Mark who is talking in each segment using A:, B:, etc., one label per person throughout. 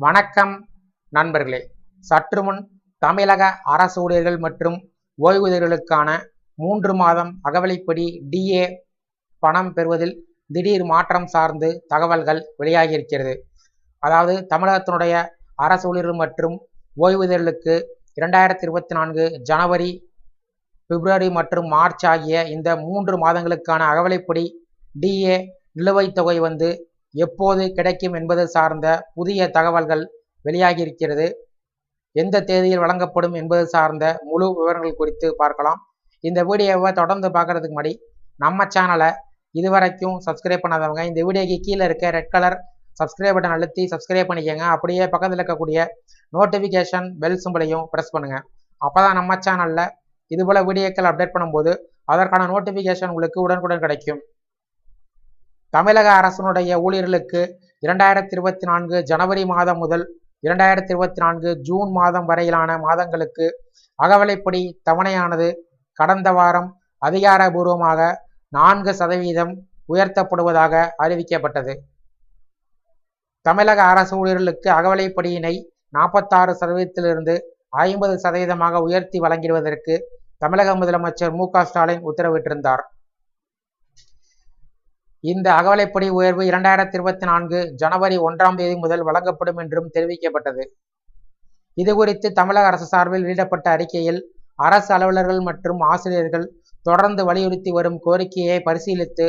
A: வணக்கம் நண்பர்களே. சற்று முன் தமிழக அரசு ஊழியர்கள் மற்றும் ஓய்வூதியர்களுக்கான மூன்று மாதம் அகவலைப்படி டிஏ பணம் பெறுவதில் திடீர் மாற்றம் சார்ந்து தகவல்கள் வெளியாகியிருக்கிறது. அதாவது தமிழகத்தினுடைய அரசு ஊழியர்கள் மற்றும் ஓய்வூதியர்களுக்கு இரண்டாயிரத்தி இருபத்தி நான்கு ஜனவரி பிப்ரவரி மற்றும் மார்ச் ஆகிய இந்த மூன்று மாதங்களுக்கான அகவலைப்படி டிஏ நிலுவைத் தொகை வந்து எப்போது கிடைக்கும் என்பது சார்ந்த புதிய தகவல்கள் வெளியாகியிருக்கிறது. எந்த தேதியில் வழங்கப்படும் என்பது சார்ந்த முழு விவரங்கள் குறித்து பார்க்கலாம். இந்த வீடியோவை தொடர்ந்து பார்க்கறதுக்கு முன்னாடி நம்ம சேனலை இதுவரைக்கும் சப்ஸ்கிரைப் பண்ணாதவங்க இந்த வீடியோக்கு கீழே இருக்க ரெட் கலர் சப்ஸ்கிரைப் பட்டன் அழுத்தி சப்ஸ்கிரைப் பண்ணிக்கோங்க. அப்படியே பக்கத்தில் இருக்கக்கூடிய நோட்டிஃபிகேஷன் பெல் சிம்பிளையும் ப்ரெஸ் பண்ணுங்கள் அப்போ தான் நம்ம சேனலில் இதுபோல் வீடியோக்கள் அப்டேட் பண்ணும்போது அதற்கான நோட்டிஃபிகேஷன் உங்களுக்கு உடனுக்குடன் கிடைக்கும். தமிழக அரசனுடைய ஊழியர்களுக்கு இரண்டாயிரத்தி இருபத்தி நான்கு ஜனவரி மாதம் முதல் இரண்டாயிரத்தி இருபத்தி நான்கு ஜூன் மாதம் வரையிலான மாதங்களுக்கு அகவலைப்படி தவணையானது கடந்த வாரம் அதிகாரபூர்வமாக நான்கு சதவீதம் உயர்த்தப்படுவதாக அறிவிக்கப்பட்டது. தமிழக அரசு ஊழியர்களுக்கு அகவலைப்படியினை நாற்பத்தாறு சதவீதத்திலிருந்து ஐம்பது சதவீதமாக உயர்த்தி வழங்கிடுவதற்கு தமிழக முதலமைச்சர் மு ஸ்டாலின் உத்தரவிட்டிருந்தார். இந்த அகவலைப்படி உயர்வு இரண்டாயிரத்தி இருபத்தி நான்கு ஜனவரி ஒன்றாம் தேதி முதல் வழங்கப்படும் என்றும் தெரிவிக்கப்பட்டது. இது குறித்து தமிழக அரசு சார்பில் வெளியிடப்பட்ட அறிக்கையில் அரசு அலுவலர்கள் மற்றும் ஆசிரியர்கள் தொடர்ந்து வலியுறுத்தி வரும் கோரிக்கையை பரிசீலித்து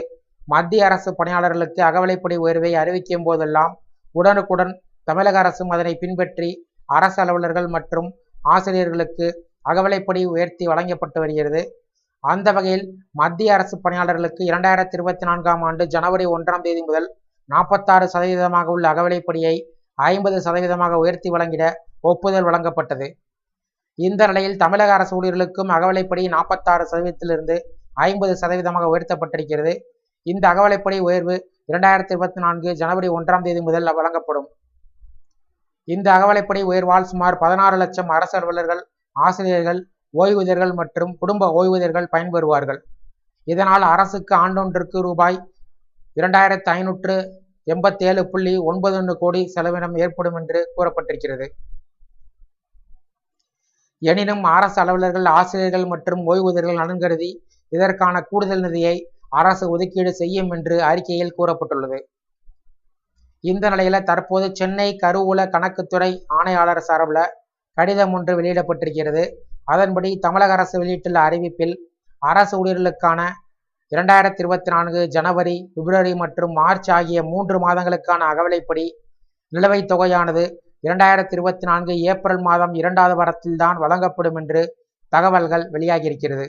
A: மத்திய அரசு பணியாளர்களுக்கு அகவலைப்படி உயர்வை அறிவிக்கும் போதெல்லாம் உடனுக்குடன் தமிழக அரசும் அதனை பின்பற்றி அரசு அலுவலர்கள் மற்றும் ஆசிரியர்களுக்கு அகவலைப்படி உயர்த்தி வழங்கப்பட்டு வருகிறது. அந்த வகையில் மத்திய அரசு பணியாளர்களுக்கு இரண்டாயிரத்தி இருபத்தி நான்காம் ஆண்டு ஜனவரி ஒன்றாம் தேதி முதல் நாற்பத்தாறு சதவீதமாக உள்ள அகவலைப்படியை ஐம்பது சதவீதமாக உயர்த்தி வழங்கிட ஒப்புதல் வழங்கப்பட்டது. இந்த நிலையில் தமிழக அரசு ஊழியர்களுக்கும் அகவலைப்படி நாற்பத்தாறு சதவீதத்திலிருந்து ஐம்பது சதவீதமாக உயர்த்தப்பட்டிருக்கிறது. இந்த அகவலைப்படி உயர்வு இரண்டாயிரத்தி இருபத்தி நான்கு ஜனவரி ஒன்றாம் தேதி முதல் வழங்கப்படும். இந்த அகவலைப்படி உயர்வால் சுமார் பதினாறு லட்சம் அரசு அலுவலர்கள் ஆசிரியர்கள் ஓய்வூதியர்கள் மற்றும் குடும்ப ஓய்வூதியர்கள் பயன்பெறுவார்கள். இதனால் அரசுக்கு ஆண்டொன்றுக்கு ரூபாய் இரண்டாயிரத்து ஐநூற்று எண்பத்தி ஏழு புள்ளி ஒன்பது ஒன்று கோடி செலவினம் ஏற்படும் என்று கூறப்பட்டிருக்கிறது. எனினும் அரசு அலுவலர்கள் ஆசிரியர்கள் மற்றும் ஓய்வூதியர்கள் நலன் கருதி இதற்கான கூடுதல் நிதியை அரசு ஒதுக்கீடு செய்யும் என்று அறிக்கையில் கூறப்பட்டுள்ளது. இந்த நிலையில தற்போது சென்னை கருவூல கணக்குத்துறை ஆணையாளர் சார்பில் கடிதம் ஒன்று வெளியிடப்பட்டிருக்கிறது. அதன்படி தமிழக அரசு வெளியிட்டுள்ள அறிவிப்பில் அரசு ஊழியர்களுக்கான இரண்டாயிரத்தி இருபத்தி நான்கு ஜனவரி பிப்ரவரி மற்றும் மார்ச் ஆகிய மூன்று மாதங்களுக்கான அகவலைப்படி நிலுவைத் தொகையானது இரண்டாயிரத்தி இருபத்தி நான்கு ஏப்ரல் மாதம் இரண்டாவது வாரத்தில்தான் வழங்கப்படும் என்று தகவல்கள் வெளியாகியிருக்கிறது.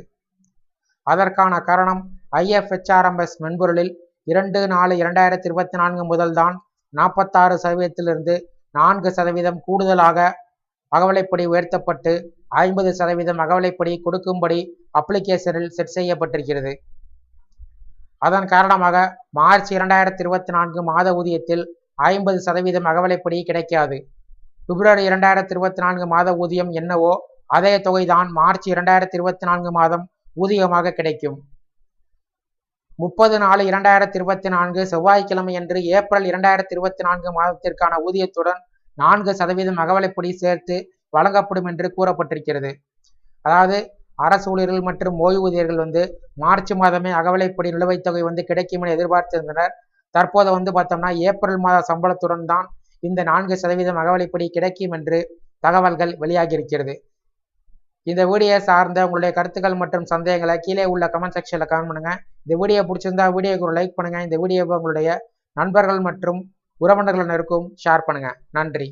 A: அதற்கான காரணம் ஐஎஃப்ஹெச்ஆர்எம்எஸ் மென்பொருளில் இரண்டு நாலு இரண்டாயிரத்தி இருபத்தி நான்கு முதல்தான் நாற்பத்தாறு சதவீதத்திலிருந்து நான்கு சதவீதம் கூடுதலாக அகவலைப்படி உயர்த்தப்பட்டு ஐம்பது சதவீதம் அகவலைப்படி கொடுக்கும்படி அப்ளிகேஷனில் செட் செய்யப்பட்டிருக்கிறது. அதன் காரணமாக மார்ச் இரண்டாயிரத்தி இருபத்தி நான்கு மாத ஊதியத்தில் ஐம்பது சதவீதம் அகவலைப்படி கிடைக்காது. பிப்ரவரி இரண்டாயிரத்தி இருபத்தி நான்கு மாத ஊதியம் என்னவோ அதே தொகைதான் மார்ச் இரண்டாயிரத்தி இருபத்தி நான்கு மாதம் ஊதியமாக கிடைக்கும். முப்பது நாலு இரண்டாயிரத்தி இருபத்தி நான்கு செவ்வாய்க்கிழமை அன்று ஏப்ரல் இரண்டாயிரத்தி இருபத்தி நான்கு மாதத்திற்கான ஊதியத்துடன் நான்கு சதவீதம் அகவலைப்படி சேர்த்து வழங்கப்படும் என்று கூறப்பட்டிருக்கிறது. அதாவது அரசு ஊழியர்கள் மற்றும் ஓய்வூதியர்கள் வந்து மார்ச் மாதமே அகவலைப்படி நிலுவைத் தொகை வந்து கிடைக்கும் என எதிர்பார்த்திருந்தனர். தற்போது வந்து பார்த்தோம்னா ஏப்ரல் மாத சம்பளத்துடன் தான் இந்த நான்கு சதவீதம் அகவலைப்படி கிடைக்கும் என்று தகவல்கள் வெளியாகியிருக்கிறது. இந்த வீடியோ சார்ந்த உங்களுடைய கருத்துக்கள் மற்றும் சந்தேகங்களை கீழே உள்ள கமெண்ட் செக்ஷனில் கமெண்ட் பண்ணுங்கள் இந்த வீடியோ பிடிச்சிருந்தா வீடியோக்கு ஒரு லைக் பண்ணுங்கள் இந்த வீடியோவை உங்களுடைய நண்பர்கள் மற்றும் உறவினர்களினருக்கும் ஷேர் பண்ணுங்கள் நன்றி.